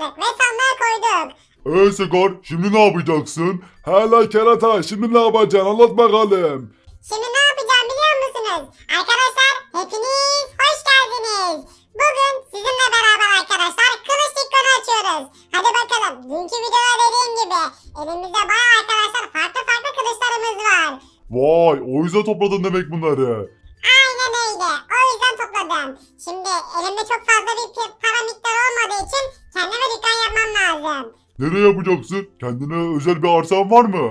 ve sandığa koyduk. Ee Sakar şimdi ne yapacaksın? Hala kerata şimdi ne yapacaksın anlat bakalım. Şimdi ne yapacağım biliyor musunuz? Arkadaşlar hepiniz hoş geldiniz. Bugün sizinle beraber arkadaşlar kılıç dükkanı açıyoruz. Hadi bakalım dünkü videoda dediğim gibi elimizde bayağı arkadaşlar farklı farklı kılıçlarımız var. Vay o yüzden topladın demek bunları. Aynen öyle. O yüzden topladım. Şimdi elimde çok fazla bir para miktarı olmadığı için kendime dükkan yapmam lazım. Nereye yapacaksın? Kendine özel bir arsan var mı?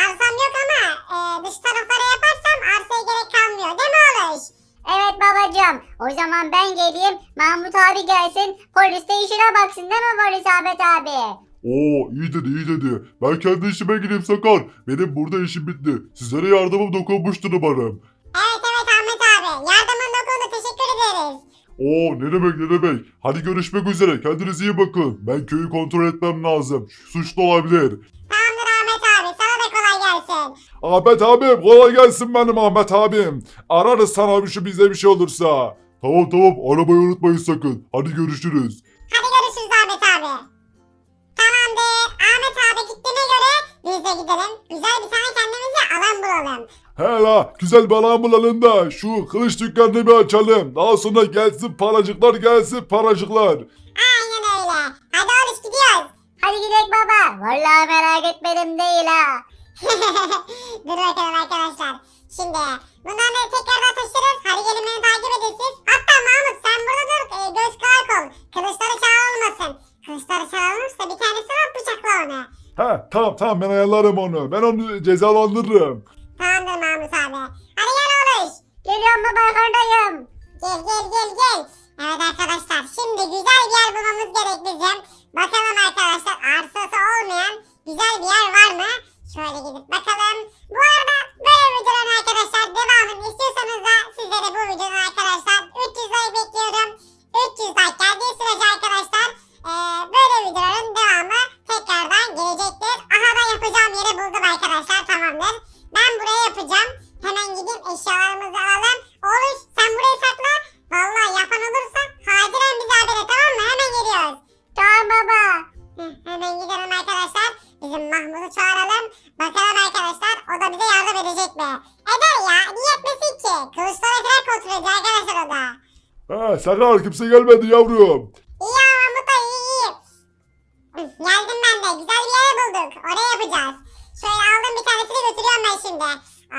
Arsam yok ama e, dış taraflara yaparsam arsaya gerek kalmıyor değil mi Oluş? Evet babacığım. O zaman ben geleyim. Mahmut abi gelsin. Polis de işine baksın değil mi polis Ahmet abi? Oo iyi dedi iyi dedi. Ben kendi işime gideyim Sakar. Benim burada işim bitti. Sizlere yardımım dokunmuştur umarım. Evet evet Ahmet abi. Yardımın dokundu. Teşekkür ederiz. Oo ne demek ne demek. Hadi görüşmek üzere. Kendinize iyi bakın. Ben köyü kontrol etmem lazım. Suçlu olabilir. Tamamdır Ahmet abi. Sana da kolay gelsin. Ahmet abim kolay gelsin benim Ahmet abim. Ararız sana bir şey bize bir şey olursa. Tamam tamam arabayı unutmayın sakın. Hadi görüşürüz. Hadi görüşürüz Ahmet abi. Tamamdır. Ahmet abi gittiğine göre biz de gidelim. Güzel bir tane kendimize alan bulalım. Hele güzel alan bulalım da şu kılıç dükkanını bir açalım. Daha sonra gelsin paracıklar gelsin paracıklar. Aynen öyle. Hadi oğlum gidiyoruz. Hadi gidelim baba. Vallahi merak etmedim değil ha. Dur bakalım arkadaşlar. Şimdi bunları tekrardan taşırız. Hadi gelin beni takip edin siz. Hatta Mahmut sen burada dur. E, göz kulak ol. Kılıçları çalınmasın. Kılıçları çalınırsa bir tanesi var bıçakla onu. He tamam tamam ben ayarlarım onu. Ben onu cezalandırırım. Tamamdır Mahmut abi. Hadi gel oğlum. Geliyorum baba arkandayım. Gel gel gel gel. Evet arkadaşlar şimdi güzel bir yer bulmamız gerek bizim. Bakalım arkadaşlar arsası olmayan güzel bir yer var mı? Şöyle gidip bakalım. Bu arada böyle videoların arkadaşlar devamını istiyorsanız da sizlere bu videonun arkadaşlar 300 like bekliyorum. 300 like geldiği sürece arkadaşlar eee, böyle videoların devamı tekrardan gelecektir. Aha da yapacağım yeri buldum arkadaşlar tamamdır. Ben buraya yapacağım. Hemen gidip eşyalarımızı alalım. Oğlum sen burayı sakla. Vallahi yapan olursa acilen bize haber et tamam mı? Hemen geliyoruz. Tamam baba. Heh, hemen gidelim arkadaşlar. Bizim Mahmut'u çağıralım. Bakalım arkadaşlar o da bize yardım edecek mi? Eder ya. Niye etmesin ki? Kılıçlara falan kontrol arkadaşlar o da. He Sakar kimse gelmedi yavrum. İyi ya Mahmut da iyi iyi. Geldim ben de. Güzel bir yer bulduk. Oraya yapacağız. Şöyle aldım bir tanesini götürüyorum ben şimdi.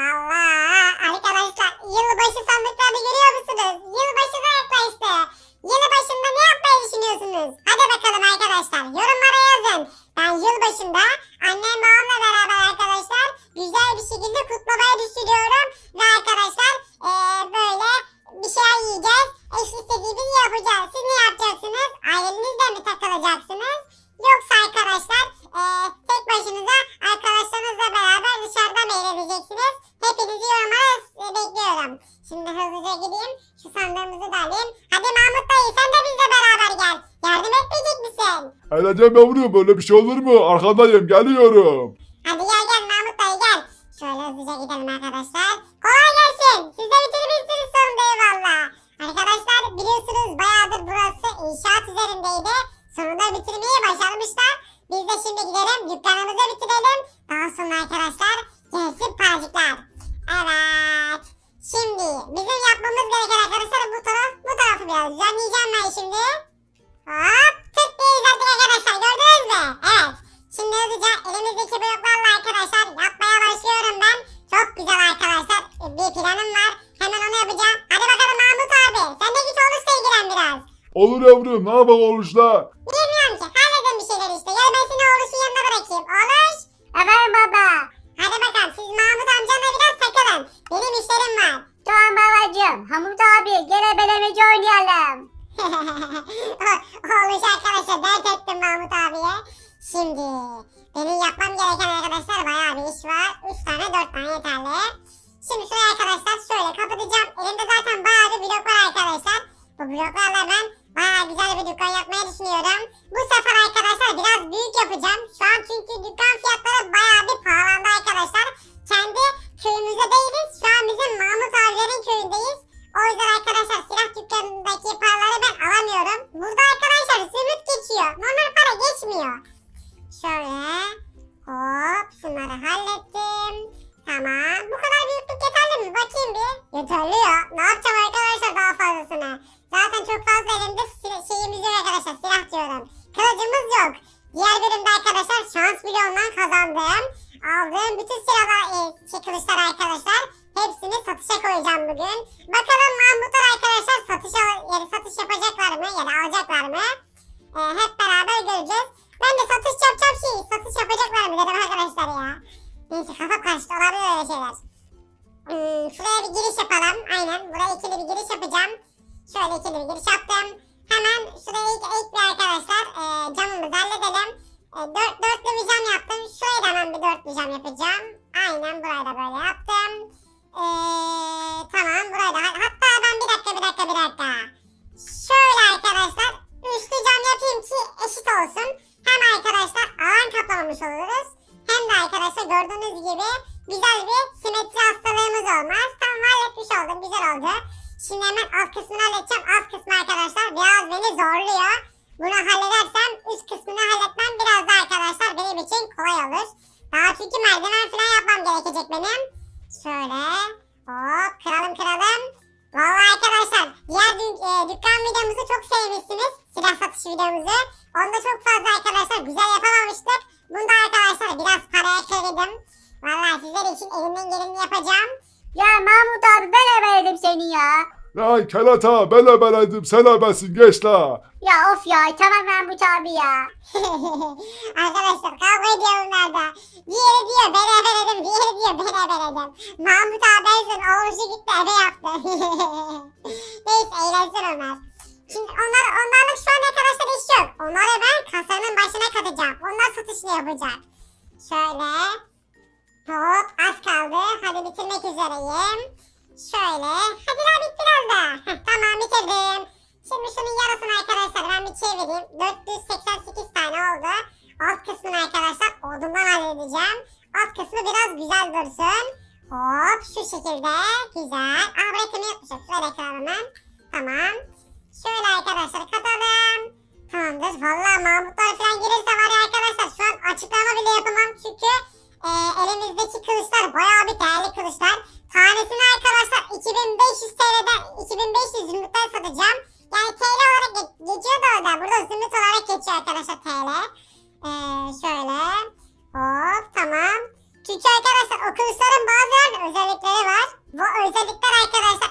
Allah! Arkadaşlar yılbaşı sandıklarını görüyor musunuz? Yılbaşı da yaklaştı. Yılbaşında ne yapmayı düşünüyorsunuz? Hadi bakalım arkadaşlar. Yorumlara yazın. Ben yılbaşında annem babamla beraber arkadaşlar güzel bir şekilde kutlamayı düşünüyorum. Ve arkadaşlar eee, böyle bir şeyler yiyeceğiz. Eş istediğimizi yapacağız. Siz ne yapacaksınız? Ailenizle mi takılacaksınız? Yoksa arkadaşlar eee, tek başınıza arkadaşlarınızla beraber dışarıda mı eğleneceksiniz? Hepinizi yorumlara e, bekliyorum. Şimdi hızlıca gideyim. Şu sandığımızı da alayım. Hadi Mahmut dayı sen de bizle beraber gel. Yardım etmeyecek misin? Edeceğim yavrum böyle bir şey olur mu? Arkandayım geliyorum. Hadi gel gel Mahmut dayı gel. Şöyle hızlıca gidelim arkadaşlar. Kolay gelsin. Siz de bitirmişsiniz sonunda eyvallah. Arkadaşlar biliyorsunuz bayağıdır burası inşaat üzerindeydi. Sonunda bitirmeyi başarmışlar. Biz de şimdi gidelim dükkanımızı bitirelim. Daha sonra arkadaşlar gelsin paracıklar. Evet. Şimdi bizim yapmamız gereken arkadaşlar bu taraf bu tarafı biraz düzenleyeceğim ben şimdi. Hop Şimdi hızlıca elimizdeki bloklarla arkadaşlar yapmaya başlıyorum ben. Çok güzel arkadaşlar. Bir planım var. Hemen onu yapacağım. Hadi bakalım Mahmut abi. Sen de git olursa ilgilen biraz. Olur yavrum ne yapalım oluşla? Bilmiyorum ki. Halledin bir şeyler işte. Gel ben seni oğluşun yanına bırakayım. Oluş. Efendim baba. Hadi bakalım siz Mahmut amcanla biraz takılın. Benim işlerim var. Tamam babacığım. Hamut abi gel ebelemeci oynayalım. Oluş arkadaşlar dert ettim Mahmut abiye. Şimdi benim yapmam gereken arkadaşlar bayağı bir iş var. 3 tane 4 tane yeterli. Şimdi şuraya arkadaşlar şöyle kapatacağım. Elimde zaten bayağı bir blok var arkadaşlar. Bu bloklarla ben bayağı güzel bir dükkan yapmayı düşünüyorum. Bu sefer arkadaşlar biraz büyük yapacağım. Şu an çünkü dükkan fiyatları bayağı bir pahalandı arkadaşlar. Kendi köyümüzde değiliz. Şu an bizim Mahmut abilerin köyündeyiz. O yüzden arkadaşlar silah dükkanındaki paraları ben alamıyorum. Burada arkadaşlar zümrüt geçiyor. Normal para Şöyle. Hop şunları hallettim. Tamam. Bu kadar büyüklük yeterli mi? Bakayım bir. Yeterli ya. Ne yapacağım arkadaşlar daha fazlasını? Zaten çok fazla elimde şeyimiz yok arkadaşlar. Silah diyorum. Kılıcımız yok. Diğer bölümde arkadaşlar şans milyondan kazandığım, aldığım bütün silahlar, e, şey, kılıçlar arkadaşlar. Hepsini satışa koyacağım bugün. Bakalım Mahmutlar arkadaşlar satış yani satış yapacaklar mı? Yani alacaklar mı? E, hep beraber göreceğiz. Ben de satış yapacağım şey, satış yapacaklar mı dedim arkadaşlar ya. Neyse kafa karıştı olabilir öyle şeyler. Hmm, şuraya bir giriş yapalım. Aynen buraya ikili bir giriş yapacağım. Şöyle ikili bir giriş yaptım. Hemen şuraya ilk, ilk bir arkadaşlar e, camımızı halledelim. E, dört, dörtlü bir cam yaptım. Şuraya da hemen bir dörtlü cam yapacağım. Aynen burayı da böyle yaptım. E, tamam burayı da hatta ben bir dakika bir dakika bir dakika. Şöyle arkadaşlar üçlü cam yapayım ki eşit olsun. Hem arkadaşlar alan kaplamamış oluruz. Hem de arkadaşlar gördüğünüz gibi güzel bir simetri hastalığımız olmaz. Tamam halletmiş oldum güzel oldu. Şimdi hemen alt kısmını halledeceğim. Alt kısmı arkadaşlar biraz beni zorluyor. Bunu halledersem üst kısmını halletmem biraz da arkadaşlar benim için kolay olur. Daha çünkü merdiven falan yapmam gerekecek benim. Şöyle hop kıralım kıralım. Vallahi arkadaşlar diğer dük- e, dükkan videomuzu çok sevmişsiniz. Silah satış videomuzu. Onda çok fazla arkadaşlar güzel yapamamıştık. Bunda arkadaşlar biraz paraya kırdım. Vallahi sizler için elimden geleni yapacağım. Ya Mahmut abi ben ebeledim seni ya. Lan kelata bele beledim sen ebesin geç la. Ya of ya tamam Mahmut abi ya. Arkadaşlar kavga ediyor bunlarda. Diğeri diyor ben ebeledim, diğeri diyor ben ebeledim. Mahmut abi en son oğluşu gitti ebe yaptı. Neyse eğlensin onlar. Şimdi onlar, onlarlık şu an arkadaşlar iş yok. Onları ben kasanın başına katacağım. Onlar satışını yapacak. Şöyle. Hop az kaldı. Hadi bitirmek üzereyim. Şöyle. Hadi bit biraz da. Heh, tamam bitirdim. Şimdi şunun yarısını arkadaşlar ben bir çevireyim. 488 tane oldu. Alt kısmını arkadaşlar odundan halledeceğim. Alt kısmı biraz güzel dursun. Hop şu şekilde. Güzel. Aa buraya kını yapmışım. Şöyle hemen. Tamam. Şöyle arkadaşlar katalım. Tamamdır. Vallahi Mahmutlar falan gelirse var ya arkadaşlar şu an açıklama bile yapamam çünkü e, elimizdeki kılıçlar bayağı bir değerli kılıçlar. Tanesini arkadaşlar 2500 TL'den 2500 zümrütten satacağım. Yani TL olarak ge- geçiyor da orada. Burada zümrüt olarak geçiyor arkadaşlar TL. Ee, şöyle. Hop tamam. Çünkü arkadaşlar o kılıçların bazılarının özellikleri var. Bu özellikler arkadaşlar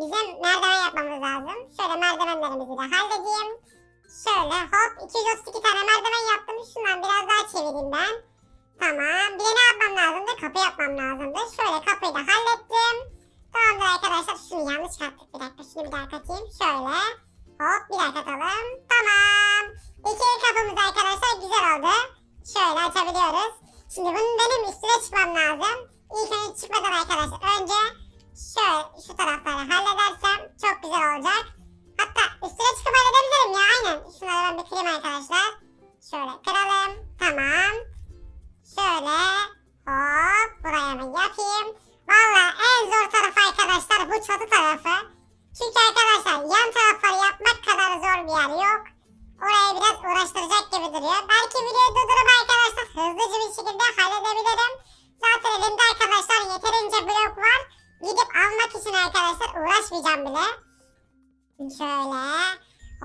bizim merdiven yapmamız lazım. Şöyle merdivenlerimizi de halledeyim. Şöyle hop 232 tane merdiven yaptım. Şundan biraz daha çevireyim ben. Tamam. Bir de ne yapmam lazımdı? Kapı yapmam lazımdı. Şöyle kapıyı da hallettim. Tamamdır arkadaşlar. Şunu yanlış kattık. Bir dakika şunu bir daha katayım. Şöyle. Hop bir daha katalım. Tamam. İkili kapımız arkadaşlar güzel oldu. Şöyle açabiliyoruz. Şimdi bunun benim üstüne çıkmam lazım. İlk önce çıkmadan arkadaşlar önce şöyle şu tarafları halledersem çok güzel olacak. Hatta üstüne çıkıp halledebilirim ya aynen. Şunları ben bir kırayım arkadaşlar. Şöyle kıralım. Tamam. Şöyle hop buraya hemen yapayım. Valla en zor tarafı arkadaşlar bu çatı tarafı. Çünkü arkadaşlar yan tarafları yapmak kadar zor bir yer yok. Oraya biraz uğraştıracak gibi duruyor. Belki videoyu durdurup arkadaşlar hızlıca bir şekilde halledebilirim. Zaten elimde arkadaşlar yeterince blok var. Gidip almak için arkadaşlar uğraşmayacağım bile. Şöyle.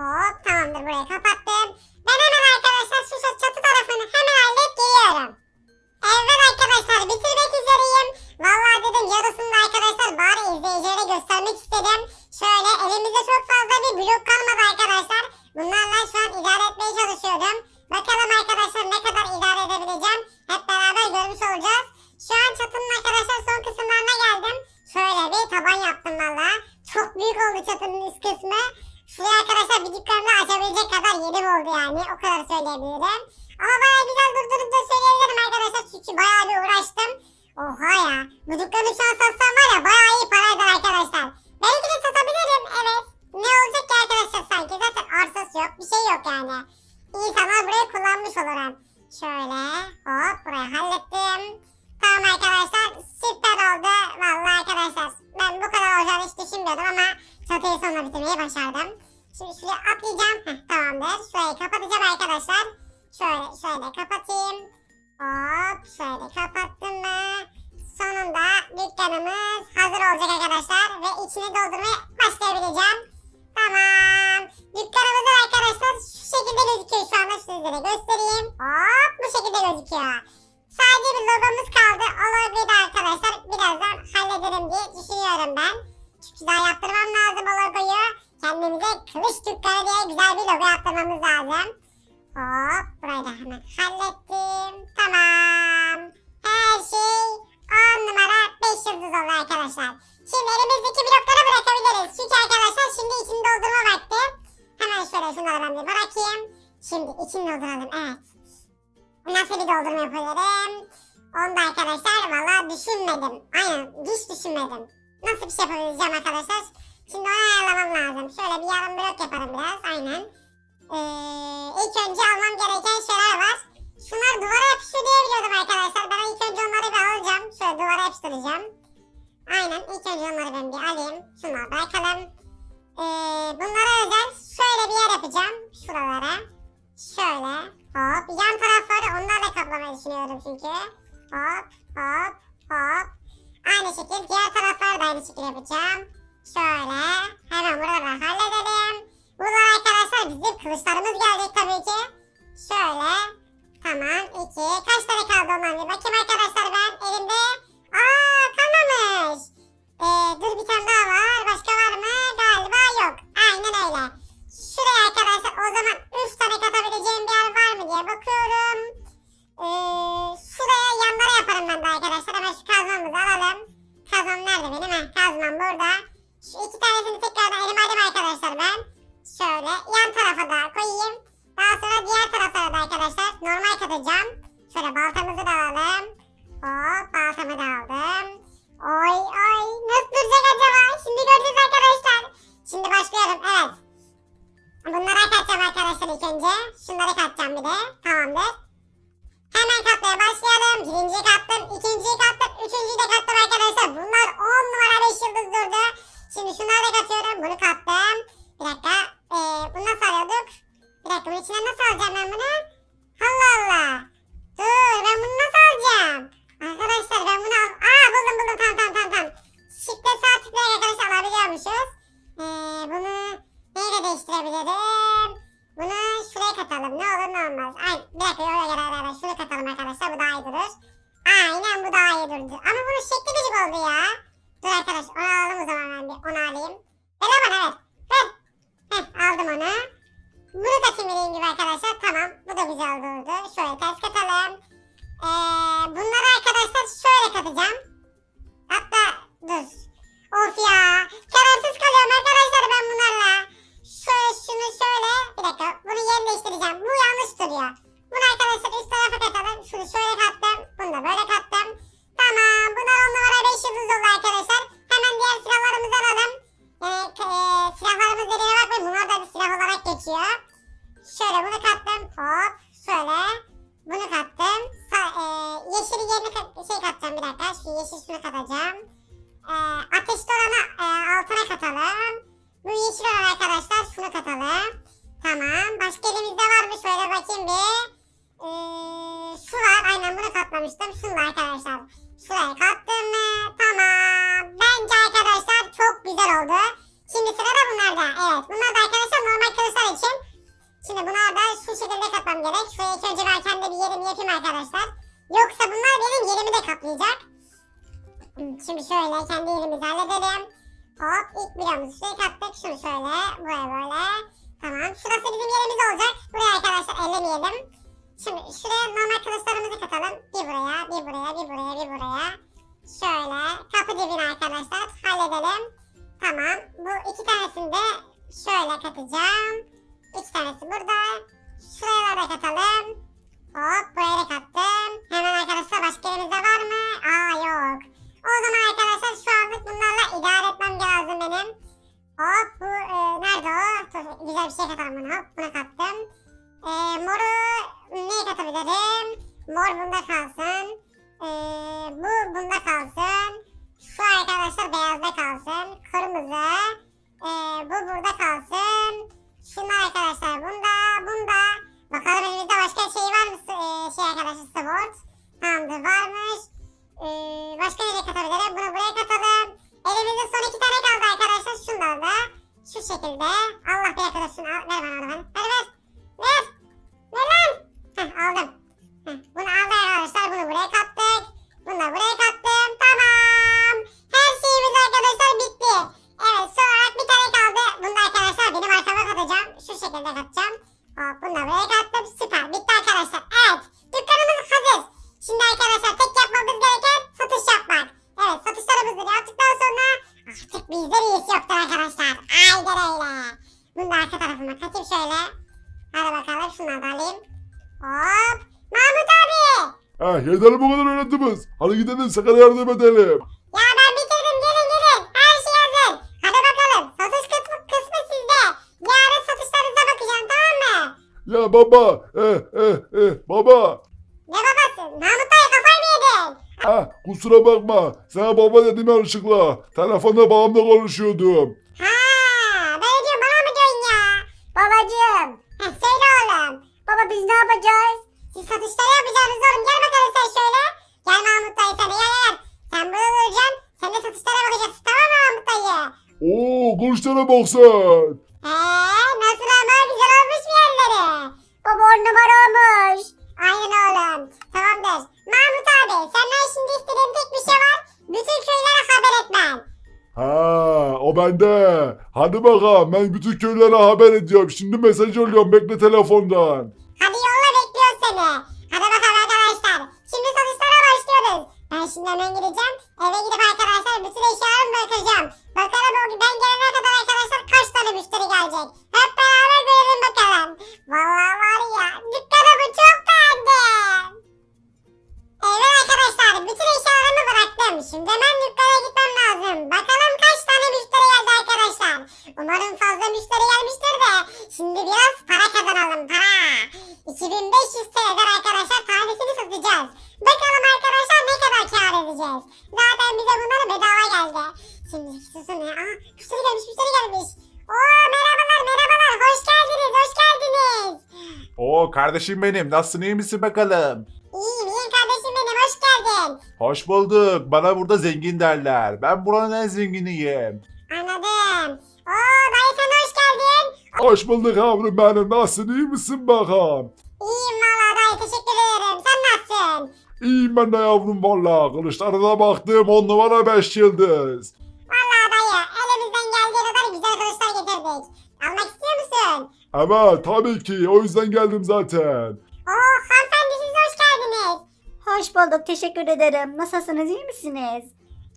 Hop tamamdır burayı kapattım. Ben hemen arkadaşlar şu çatı tarafını hemen halledip geliyorum. Evet arkadaşlar bitirmek üzereyim. Vallahi dedim yarısını da arkadaşlar bari izleyicilere göstermek istedim. Şöyle elimizde çok fazla bir blok kalmadı arkadaşlar. Bunlarla şu an idare etmeye çalışıyorum. Bakalım arkadaşlar ne kadar idare edebileceğim. Hep beraber görmüş olacağız. Şöyle bir taban yaptım valla. Çok büyük oldu çatının üst kısmı. Şuraya arkadaşlar bir açabilecek kadar yerim oldu yani. O kadar söyleyebilirim. Ama baya güzel durdurup da söyleyebilirim arkadaşlar. Çünkü baya bir uğraştım. Oha ya. Bu dükkanı şu an satsam var ya baya iyi para eder arkadaşlar. Belki de satabilirim evet. Ne olacak ki arkadaşlar sanki. Zaten arsası yok bir şey yok yani. İnsanlar burayı kullanmış olurum. Şöyle hop burayı hallettim. Tamam arkadaşlar süper oldu. Vallahi arkadaşlar ben bu kadar olacağını hiç düşünmüyordum ama çatıyı sonuna bitirmeyi başardım. Şimdi şuraya atlayacağım. Heh, tamamdır. Şurayı kapatacağım arkadaşlar. Şöyle şöyle kapatayım. Hop şöyle kapattım mı? Sonunda dükkanımız hazır olacak arkadaşlar. Ve içini doldurmaya başlayabileceğim. Tamam. Dükkanımızın arkadaşlar şu şekilde gözüküyor şu anda. Sizlere. göstereceğim. Şöyle bunu böyle. Buraya böyle. Tamam. Şurası bizim yerimiz olacak. Buraya arkadaşlar ellemeyelim. Şimdi şuraya normal kılıçlarımızı katalım. Bir buraya, bir buraya, bir buraya, bir buraya. Şöyle. Kapı dibine arkadaşlar. Halledelim. Tamam. Bu iki tanesini de şöyle katacağım. İki tanesi burada. Şuraya da katalım. Hop buraya da kattım. Hemen arkadaşlar başka yerimizde var mı? Aa yok. O zaman arkadaşlar şu anlık bunlarla idare etmem lazım benim. Hop bu e, nerede o? Güzel bir şey katalım bunu. Hop bunu kattım. E, moru neye katabilirim? Mor bunda kalsın. E, bu bunda kalsın. Şu arkadaşlar beyazda kalsın. Kırmızı. E, bu burada kalsın. Şunlar arkadaşlar şekilde. Hop. Mahmut abi. Ha yeter bu kadar öğretimiz. Hadi gidelim sana yardım edelim. Ya ben bitirdim gelin gelin. Her şey hazır. Hadi bakalım. Satış kısmı, kısmı sizde. Yarın satışlarınıza bakacağım tamam mı? Ya baba. Eh eh eh baba. Ne babası? Mahmut dayı kafayı mı yedin? Ha kusura bakma. Sana baba dedim yanlışlıkla. Telefonda babamla konuşuyordum. Ha, böyle diyor bana mı diyorsun ya? Babacığım. Heh, söyle oğlum. Baba biz ne yapacağız? Siz satışları yapacaksınız oğlum. Gel bakalım sen şöyle. Gel Mahmut dayı sen gel gel. Sen burada duracaksın. Sen de satışlara bakacaksın tamam mı Mahmut dayı? Oo kılıçlara bak sen. Heee nasıl ama güzel olmuş mu yerleri? Baba on numara olmuş. Aynen oğlum. Tamamdır. Mahmut abi senden şimdi istediğim tek bir şey var. Bütün köylere haber etmen. Ha o bende. Hadi bakalım ben bütün köylere haber ediyorum. Şimdi mesaj alıyorum bekle telefondan. Hadi yolla bekliyoruz seni. Hadi bakalım arkadaşlar. Şimdi satışlara başlıyoruz. Ben şimdi hemen gideceğim. Eve gidip arkadaşlar bütün eşyalarımı bırakacağım. Bakalım o ben gelene kadar arkadaşlar kaç tane müşteri gelecek. Hep beraber görelim bakalım. Vallahi var ya dükkanımı çok beğendim. Evet arkadaşlar bütün eşyalarımı bıraktım. Şimdi hemen dükkana gitmem lazım. Bakalım kaç tane müşteri geldi arkadaşlar. Umarım fazla müşteri gelmiştir de. Şimdi biraz para kazanalım para. 2500 TL'den arkadaşlar tanesini satacağız. Bakalım arkadaşlar ne kadar kar edeceğiz. Zaten bize bunları bedava geldi. Şimdi susun ya. Aa, müşteri gelmiş müşteri gelmiş. Oo merhabalar merhabalar hoş geldiniz hoş geldiniz. Oo kardeşim benim nasılsın iyi misin bakalım? İyiyim iyiyim kardeşim benim hoş geldin. Hoş bulduk. Bana burada zengin derler. Ben buranın en zenginiyim. Anladım. Oo dayı sen hoş geldin. Hoş bulduk yavrum benim. Nasılsın iyi misin bakalım? İyiyim valla dayı teşekkür ederim. Sen nasılsın? İyiyim ben de yavrum valla. Kılıçlara da baktım on numara beş yıldız. Valla dayı elimizden geldiği kadar güzel kılıçlar getirdik. Almak istiyor musun? Evet tabii ki o yüzden geldim zaten. Oo hanımefendi siz de hoş geldiniz. Hoş bulduk teşekkür ederim. Nasılsınız iyi misiniz?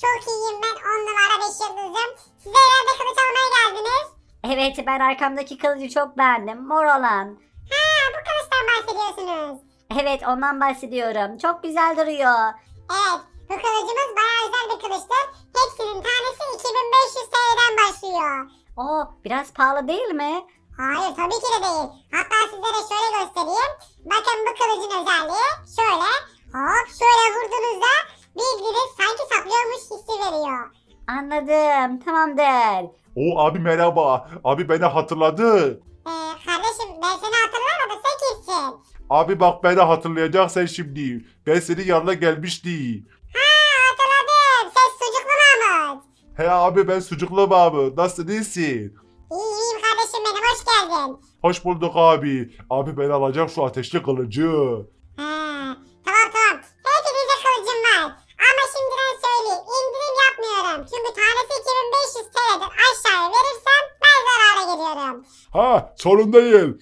Çok iyiyim ben 10 numara 5 yıldızım. Siz de herhalde kılıç almaya geldiniz. Evet ben arkamdaki kılıcı çok beğendim. Mor olan. Ha bu kılıçtan bahsediyorsunuz. Evet ondan bahsediyorum. Çok güzel duruyor. Evet bu kılıcımız bayağı güzel bir kılıçtır. Hepsinin tanesi 2500 TL'den başlıyor. Oo biraz pahalı değil mi? Hayır tabii ki de değil. Hatta sizlere şöyle göstereyim. Bakın bu kılıcın özelliği şöyle. Hop şöyle vurduğunuzda bildiğiniz sanki saplıyormuş hissi veriyor. Anladım tamamdır. Oo abi merhaba. Abi beni hatırladı. Ee, kardeşim ben seni hatırlamadım sen kimsin? Abi bak beni hatırlayacaksın şimdi. Ben senin yanına gelmiştim. Ha hatırladım. Ses sucuklu Mahmut. He abi ben sucuklu Mahmut. Nasılsın iyisin? İyi benim hoş geldin. Hoş bulduk abi. Abi ben alacağım şu ateşli kılıcı. He, tamam tamam. Hepinize kılıcım var. Ama şimdiden söyleyeyim indirim yapmıyorum. Çünkü tanesi 2500 TL'dir. Aşağıya verirsem ben zarara giriyorum. Ha sorun değil.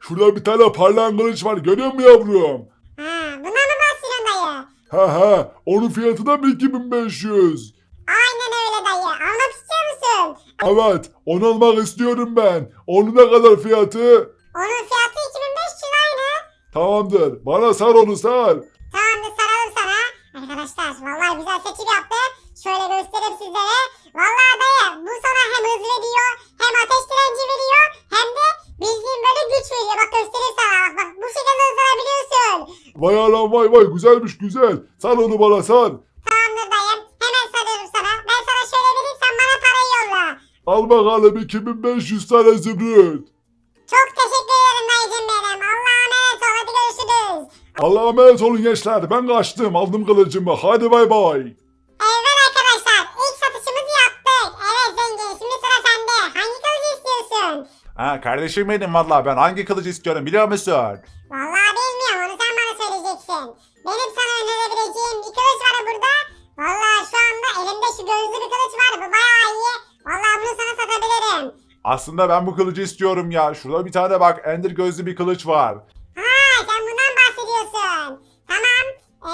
Şurada bir tane parlayan kılıç var görüyor musun yavrum? Ha, bundan mı bahsediyorsun dayı? Ha ha onun fiyatı da mı 2500? Aynen öyle dayı. İstiyor musun? Evet onu almak istiyorum ben. Onun ne kadar fiyatı? Onun fiyatı Tamamdır. Bana sar onu sar. Tamamdır saralım sana. Arkadaşlar vallahi güzel seçim yaptı. Şöyle göstereyim sizlere. Vallahi dayı bu sana hem hız veriyor hem ateş direnci veriyor hem de bildiğin böyle güç veriyor. Bak göstereyim sana bak bak bu şekilde hızlanabiliyorsun. Vay anam vay vay güzelmiş güzel. Sar onu bana sar. Al bakalım 2500 tane zümrüt. Çok teşekkür ederim dayıcım benim. Allah'a emanet ol hadi görüşürüz. Allah'a emanet olun gençler. Ben kaçtım. Aldım kılıcımı. Hadi bay bay. Evet arkadaşlar ilk satışımızı yaptık. Evet zengin şimdi sıra sende. Hangi kılıcı istiyorsun? Ha kardeşim benim valla ben hangi kılıcı istiyorum biliyor musun? Vallahi bilmiyorum onu sen bana söyleyeceksin. Benim sana önerebileceğim bir kılıç var burada. Vallahi şu anda elimde şu gözlü bir kılıç var. Bu bayağı iyi. Vallahi bunu sana satabilirim. Aslında ben bu kılıcı istiyorum ya. Şurada bir tane bak ender gözlü bir kılıç var. Ha sen bundan bahsediyorsun. Tamam. Ee,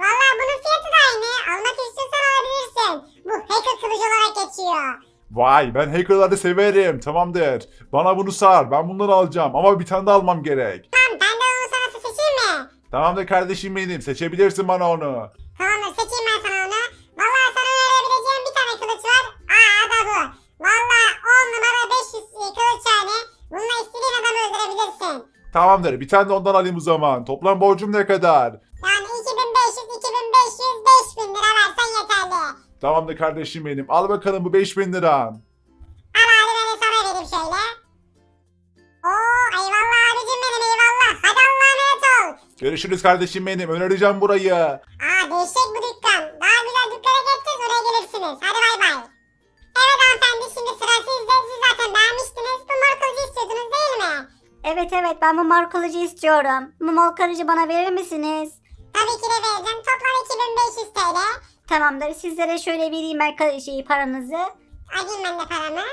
vallahi bunun fiyatı da aynı. Almak istiyorsan alabilirsin. Bu hacker kılıç olarak geçiyor. Vay ben hackerları severim tamamdır. Bana bunu sar ben bunları alacağım ama bir tane de almam gerek. Tamam ben de onu sana seçeyim mi? Tamamdır kardeşim benim seçebilirsin bana onu. Tamamdır seçeyim ben sana onu. Vallahi sana önerebileceğim bir tane kılıç var. Aa da bu. Vallahi 10 numara 500 kılıç yani. Bununla istediğin adamı öldürebilirsin. Tamamdır bir tane de ondan alayım o zaman. Toplam borcum ne kadar? Yani 2500, 2500, 5000 lira versen yeterli. Tamamdır kardeşim benim. Al bakalım bu 5000 liran. Al abi ben de sana vereyim şöyle. Oo eyvallah abicim benim eyvallah. Hadi Allah'a emanet ol. Görüşürüz kardeşim benim. Önereceğim burayı. Aa değişik bu dükkan. Daha güzel dükkana geçeceğiz oraya gelirsiniz. Hadi Evet evet ben bu mor kılıcı istiyorum. Bu mor kılıcı bana verir misiniz? Tabii ki de vereceğim. Toplam 2500 TL. Tamamdır sizlere şöyle vereyim şeyi paranızı. Alayım ben de paramı.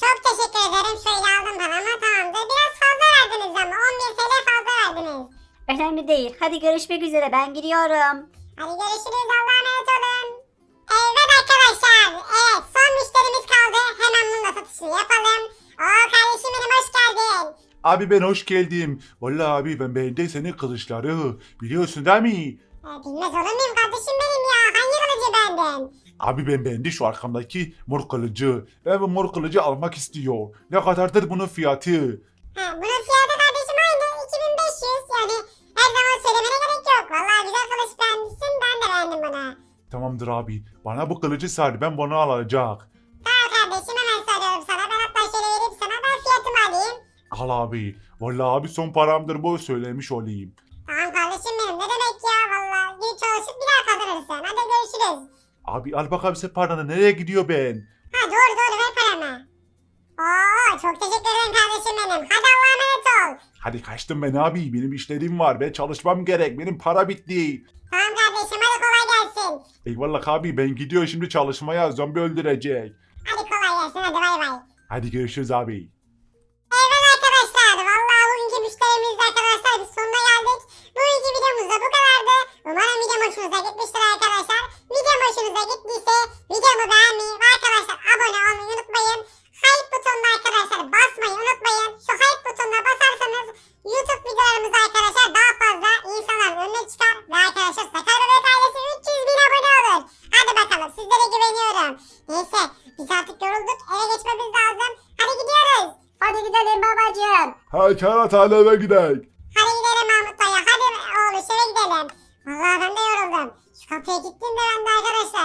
Çok teşekkür ederim. Şöyle aldım paramı. Tamamdır. Biraz fazla verdiniz ama. 11 TL fazla verdiniz. Önemli değil. Hadi görüşmek üzere ben gidiyorum. Hadi görüşürüz. Allah'a emanet olun. Evet arkadaşlar. Evet son müşterimiz kaldı. Hemen bunun da satışını yapalım. Oo kardeşim benim hoş geldin. Abi ben hoş geldim. Vallahi abi ben beğendim senin kılıçları. Biliyorsun değil mi? Ee, bilmez olur muyum kardeşim benim ya? Hangi kılıcı bendin? Abi ben beğendi şu arkamdaki mor kılıcı. Ben bu mor kılıcı almak istiyor. Ne kadardır bunun fiyatı? Ha, bunun fiyatı kardeşim aynı 2500 yani her zaman söylemene gerek yok. Vallahi güzel kılıç beğenmişsin ben de beğendim bunu. Tamamdır abi. Bana bu kılıcı sar ben bunu alacak. Tamam kardeşim hemen söylüyorum sana. Ben hatta şöyle vereyim sana ben fiyatımı alayım. Al abi. Vallahi abi son paramdır bu söylemiş olayım. Tamam kardeşim benim ne demek ya vallahi gidip çalışıp bir daha kazanırsın. Hadi görüşürüz. Abi al bakalım sen paranı nereye gidiyor ben? Ha doğru doğru ver paramı. Oo çok teşekkür ederim kardeşim benim. Hadi Allah'a emanet ol. Hadi kaçtım ben abi. Benim işlerim var. Ben çalışmam gerek. Benim para bitti. Tamam kardeşim hadi kolay gelsin. Eyvallah abi ben gidiyor şimdi çalışmaya. Zombi öldürecek. Hadi kolay gelsin hadi bay bay. Hadi görüşürüz abi. Hoşunuza gittiyse videomu beğenmeyi ve arkadaşlar abone olmayı unutmayın. Hype butonuna arkadaşlar basmayı unutmayın. Şu hype butonuna basarsanız YouTube videolarımız arkadaşlar daha fazla insanların önüne çıkar. Ve arkadaşlar Sakar Bebek ailesi 300 bin abone olur. Hadi bakalım sizlere güveniyorum. Neyse biz artık yorulduk eve geçmemiz lazım. Hadi gidiyoruz. Hadi gidelim babacığım. Hay kerata eve gidelim. Hadi gidelim Mahmut Bey'e. Hadi oğlum eve gidelim. Vallahi ben de yoruldum. Şu kapıya gittim de ben de arkadaşlar.